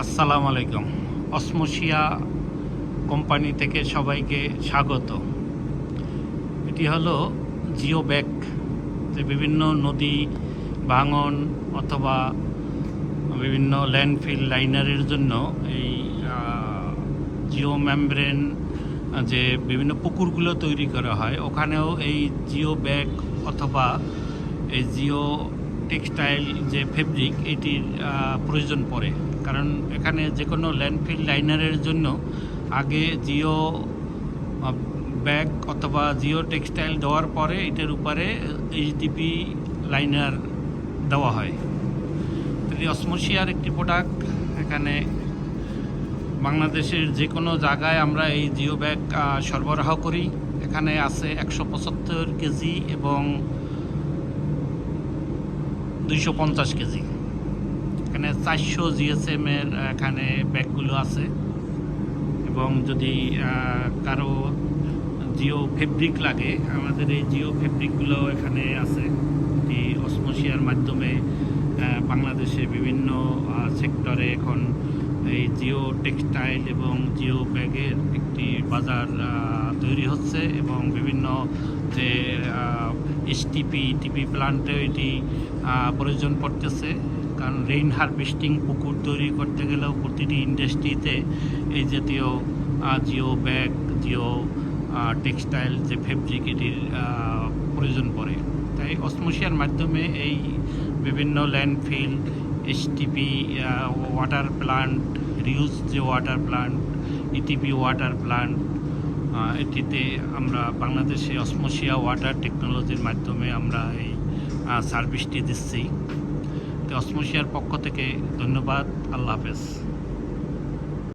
আসসালামু আলাইকুম। অসমোশিয়া কোম্পানি থেকে সবাইকে স্বাগত। এটি হলো জিও ব্যাগ যে বিভিন্ন নদী, ভাঙন অথবা বিভিন্ন ল্যান্ডফিল লাইনারের জন্য এই জিও মেমব্রেন যে বিভিন্ন পুকুরগুলো তৈরি করা হয়, ওখানেও এই জিও ব্যাগ অথবা এই জিও টেক্সটাইল যে ফেব্রিক, এটির প্রয়োজন পড়ে। কারণ এখানে যে কোনো ল্যান্ডফিল লাইনারের জন্য আগে জিও ব্যাগ অথবা জিও টেক্সটাইল দেওয়ার পরে এটার উপরে এইচডিপি লাইনার দেওয়া হয়। তো একটি প্রোডাক্ট, এখানে বাংলাদেশের যে কোনো জায়গায় আমরা এই জিও ব্যাগ সরবরাহ করি। এখানে আছে একশো পঁচাত্তর কেজি এবং দুইশো পঞ্চাশ কেজি। এখানে চারশো জিএসএম এর এখানে ব্যাগগুলো আছে। এবং যদি কারও জিও ফেব্রিক লাগে, আমাদের এই জিও ফেব্রিকগুলো এখানে আছে। এটি অসমোশিয়ার মাধ্যমে বাংলাদেশে বিভিন্ন সেক্টরে এখন এই জিও টেক্সটাইল এবং জিও ব্যাগের একটি বাজার তৈরি হচ্ছে এবং বিভিন্ন যে এসটিপি টিপি প্লান্টে এটি প্রয়োজন পড়তেছে। কারণ রেইন হারভেস্টিং পুকুর তৈরি করতে গেলেও প্রতিটি ইন্ডাস্ট্রিতে এই জাতীয় জিও ব্যাগ, জিও টেক্সটাইল যে ফেব্রিক এটির প্রয়োজন পড়ে। তাই অসমোশিয়ার মাধ্যমে এই বিভিন্ন landfill STP water plant reuse যে water plant ETP water plant এটিতে আমরা বাংলাদেশে অসমোশিয়া ওয়াটার টেকনোলজির মাধ্যমে আমরা এই সার্ভিসটি দিচ্ছি। তো অসমোশিয়ার পক্ষ থেকে ধন্যবাদ। আল্লাহ হাফেজ।